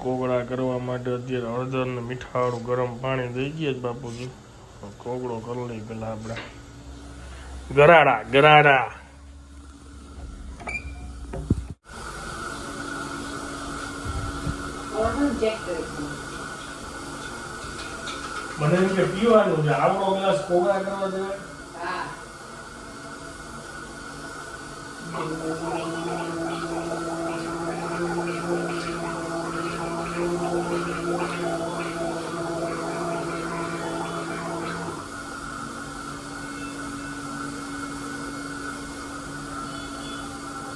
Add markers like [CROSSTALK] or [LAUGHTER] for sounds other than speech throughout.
કોગળા કરવા માટે અત્યારે હળદર ને મીઠાવાળું ગરમ પાણી દઈ ગયા જ બાપુજી. કોગળો કરી લઈ પેલા આપણે ગરાડા ગરાડા મને એમ કે પીવાનું છે. આવડો ગ્લાસ કોગળા કરવા દેવાય હા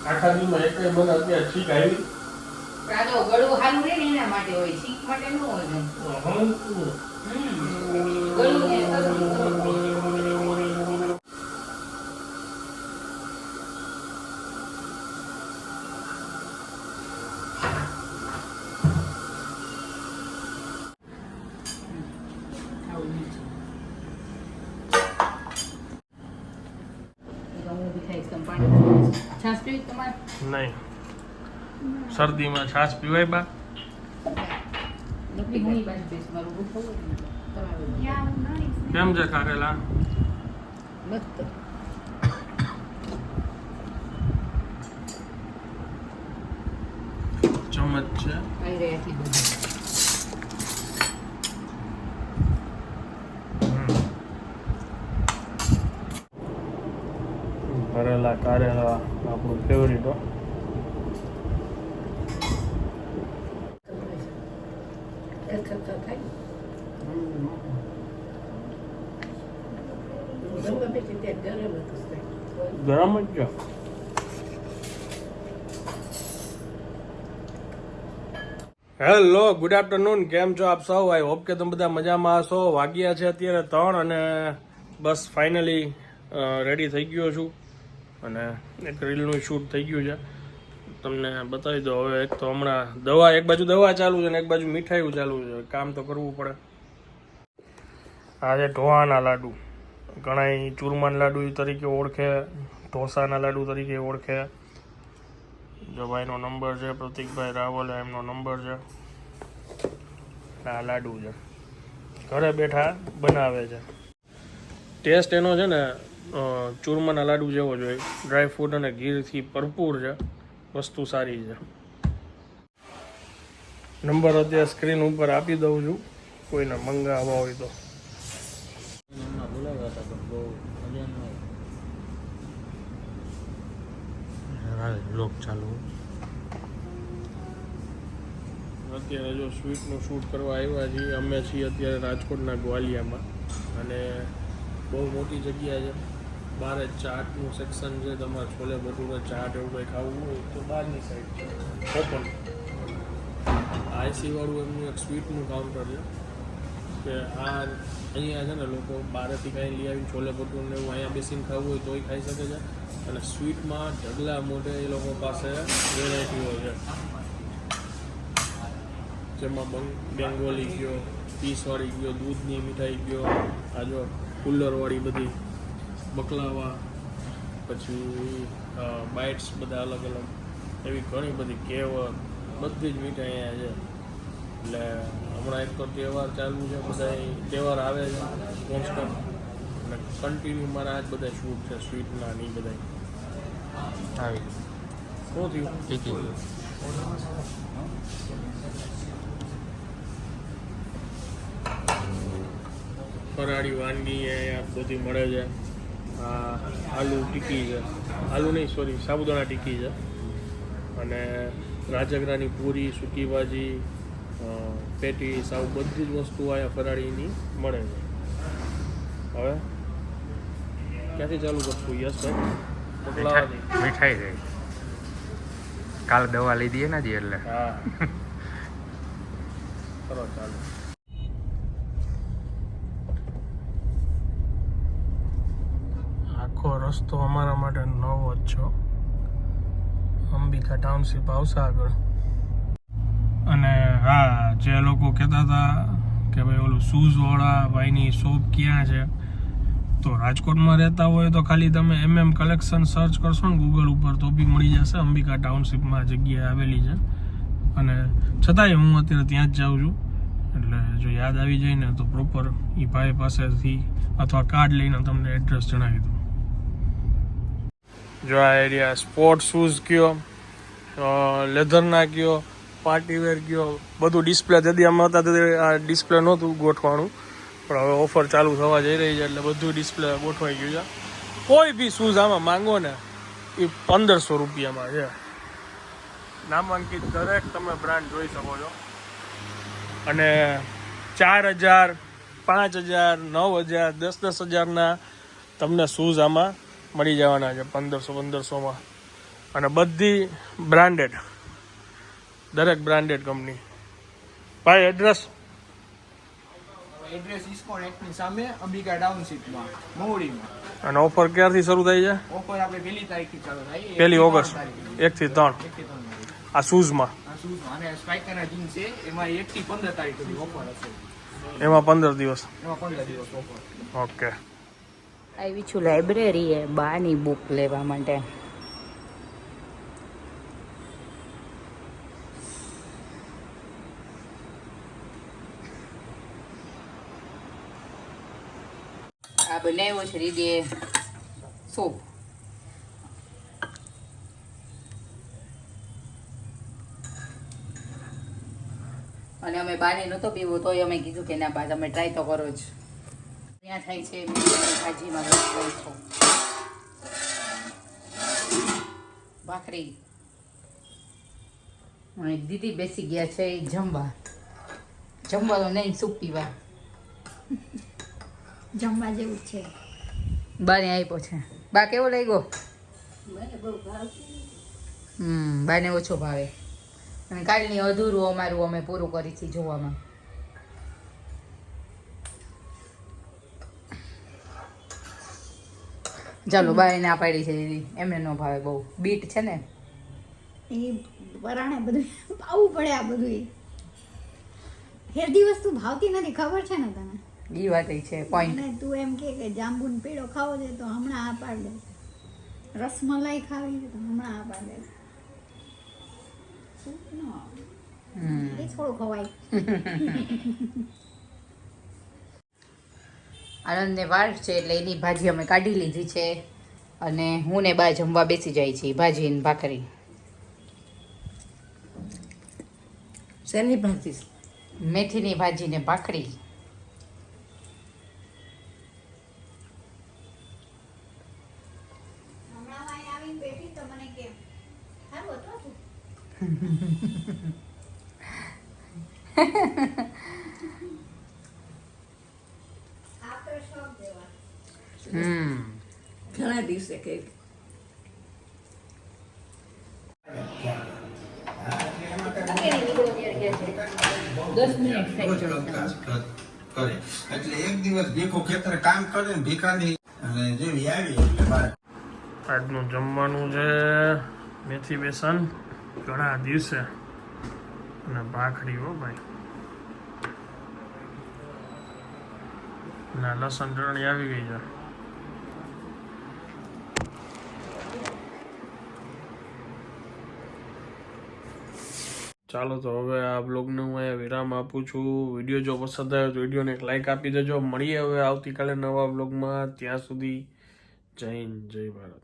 આખા દિવસમાં એક મને અત્યારે ઠીક આવી. આ તો ગળું હાલું રહે ને એના માટે હોય શીખ માટે ન હોય. ગળું ને શરદી તમારે નહીં. શરદીમાં છાશ પીવાય બા. કેમ છે કારેલા? ચમચ છે. ભરેલા કારેલા. આપણું ફેવરિટ ગરમ હેલો ગુડ આફ્ટરનૂન કેમ છો આપ સૌ? આઈ હોપ કે તમે બધા મજામાં હશો. વાગ્યા છે અત્યારે ત્રણ અને બસ ફાઇનલી રેડી થઈ ગયો છું. અને એક રીલનું શૂટ થઈ ગયું છે. તમને બતાવી દો હવે એક તો હમણાં દવા, એક બાજુ દવા ચાલુ છે ને એક બાજુ મીઠાઈ ચાલુ છે. કામ તો કરવું પડે. આ છે ઢોહાના લાડુ. ઘણા ચૂરમાન લાડુ તરીકે ઓળખે, ઢોસાના લાડુ તરીકે ઓળખે. જો નંબર છે, પ્રતિકભાઈ રાવલ એમનો નંબર છે. આ લાડુ છે. ઘરે બેઠા બનાવે છે. ટેસ્ટ એનો છે ને ચૂરમાના લાડુ જેવો જોઈએ ડ્રાય ફ્રૂટ અને ગીરથી ભરપૂર છે. વસ્તુ સારી છે. નંબર અત્યારે સ્ક્રીન ઉપર આપી દઉં છું. કોઈને મંગાવવા હોય તો. લોક ચાલુ અત્યારે જો સ્વીટનું શૂટ કરવા આવ્યા છીએ. અમે છીએ અત્યારે રાજકોટના ગ્વાલિયામાં. અને બહુ મોટી જગ્યા છે. બહાર ચાટનું સેક્શન છે. તમારે છોલે ભટુરે ચાટ એવું કંઈ ખાવું હોય તો બહારની સાઈડ છે. ઓપન આઈસીવાળું એમનું એક સ્વીટનું કાઉન્ટર છે. કે આ અહીંયા છે ને લોકો બહારથી કાંઈ લઈ આવીને છોલે ભટુરે ને એવું અહીંયા બેસીને ખાવું હોય તોય ખાઈ શકે છે. અને સ્વીટમાં ઢગલા મોઢે એ લોકો પાસે વેરાયટીઓ છે. જેમાં બંગ બેંગોલી ગયો, પીસવાળી ગયો, દૂધની મીઠાઈ ગયો. આ જો કુલરવાળી બધી બકલાવા પછી બાઇટ્સ બધા અલગ અલગ. એવી ઘણી બધી કેવર બધી જ મીઠાઈ અહીંયા છે. એટલે હમણાં એક તો તહેવાર ચાલુ છે બધા તહેવાર આવે છે કોન્સ્ટન્ટ અને કન્ટિન્યુ મારા આજ બધા શૂટ છે સ્વીટના ને એ બધા આવી શું થયું? ફરાળી વાનગી અહીંયા બધી મળે છે. આ આલુ ટીકી છે. આલુ નહીં સોરી સાબુદાણા ટીકી છે. અને રાજગરાની પૂરી સૂકી ભાજી અ, પેટી સાવ બધી જ વસ્તુ અહીંયા ફરાળીની મળે છે. હવે ક્યાંથી ચાલુ કરશું યશભાઈ મોકલાવાની મીઠાઈ છે. કાલ દવા લીધી ને જે એટલે. હા. [LAUGHS] કરો ચાલો. રસ્તો અમારા માટે નવો જ છો. અંબિકા ટાઉનશીપ આવશે આગળ. અને હા, જે લોકો કહેતા હતા કે ભાઈ ઓલું શૂઝ વાળા ભાઈની શોપ ક્યાં છે, તો રાજકોટમાં રહેતા હોય તો ખાલી તમે એમ એમ કલેક્શન સર્ચ કરશો ને ગૂગલ ઉપર તો બી મળી જશે. અંબિકા ટાઉનશીપમાં જગ્યા આવેલી છે. અને છતાંય હું અત્યારે ત્યાં જ જાઉં છું. એટલે જો યાદ આવી જાય ને તો પ્રોપર એ ભાઈ પાસેથી અથવા કાર્ડ લઈને તમને એડ્રેસ જણાવી દઉં. જો આ એરિયા સ્પોર્ટ શૂઝ કયો લેધરના કયો પાર્ટી વેર કયો બધું ડિસ્પ્લે જદી આમાં હતા આ ડિસ્પ્લે નહોતું ગોઠવાનું. પણ હવે ઓફર ચાલુ થવા જઈ રહી છે એટલે બધું ડિસ્પ્લે ગોઠવાઈ ગયું છે. કોઈ બી શૂઝ આમાં માંગો ને, એ પંદરસો રૂપિયામાં છે. નામાંકિત દરેક તમે બ્રાન્ડ જોઈ શકો છો. અને ચાર હજાર, પાંચ હજાર, નવ હજાર, દસ દસ હજારના તમને શૂઝ આમાં મળી જવાના છે પંદરસો પંદરસોમાં. અને બધી બ્રાન્ડેડ દરેક બ્રાન્ડેડ કંપની. ભાઈ એડ્રેસ એડ્રેસ ઇસ્કોન એક્ટની સામે અંબિકા ટાઉનશીપમાં મહુડીમાં અને ઓફર ક્યારથી શરૂ થઈ છે? ઓફર આપણે પહેલી તારીખથી ચાલુ થાય. પહેલી ઓગસ્ટ. એકથી ત્રણ. ત્રણ આ શૂઝમાં. અને સ્પાઇકરના જીન્સ છે એમાં એકથી પંદર તારીખ સુધી ઓફર હશે. એમાં પંદર દિવસ. એમાં પંદર દિવસ ઓફર ઓકે. આવી છું લાઇબ્રેરીએ બાની બુક લેવા માટે. આ બનાવ્યો છે રીદીએ સૂપ અને અમે બાને નહોતો પીવું, તોય અમે કીધું કે ના બા તમે ટ્રાય તો કરો જ. ત્યાં થાય છે ભાજીમાં રસ હોય ભાખરી. અને દીદી બેસી ગયા છે જમવા. જમવા તો નહીં સૂપ પીવા. જમવા જેવું છે. બાને આપ્યો છે. બા કેવો લાગ્યો? હમ બાને ઓછો ભાવે. અને કાલની અધૂરું અમારું અમે પૂરું કરી છે જોવામાં. ચાલો બાય ના પાડી છે એની. એમને ન ભાવે બહુ. બીટ છે ને? એ વરાણે બધું પાવું પડે આ બધું હેલ્ધી વસ્તુ ભાવતી નથી ખબર છે ને તને? એ વાત છે પોઈન્ટ અને તું એમ કે કે જાંબુન પેડો ખાવો છે તો હમણાં આ પાડ દે. રસમલાઈ ખાવી છે તો હમણાં આ પાડ દે. એ થોડું ખવાય. [LAUGHS] આનંદને વાર છે એટલે એની ભાજી અમે કાઢી લીધી છે અને હું ને બા જમવા બેસી જાય છે ભાજી ને ભાખરી. શેની ભાજી? મેથીની ભાજી ને ભાખરી. હમણાં વાંહે આવીને બેઠી [LAUGHS] તો મને કે સારું હતું તું આફ્ટર શોક જેવા હમ ઘણા દિવસે કે દસ મિનિટ થઈ કરે એટલે એક દિવસ ભીખો ખેતરે કામ કરે ને ભીખાની અને જેવી આવી એટલે બાર આજનું જમવાનું છે મેથી બેસન ઘણા દિવસે. અને ભાખરી હો ભાઈ. ના લસણ ચટણી આવી ગઈ છે. ચાલો તો હવે આ બ્લોગને હું અહીંયા વિરામ આપું છું. વીડિયો જો પસંદ આવ્યો તો વિડીયોને એક લાઇક આપી દેજો. મળીએ હવે આવતીકાલે નવા બ્લોગમાં ત્યાં સુધી જય હિન્દ, જય ભારત.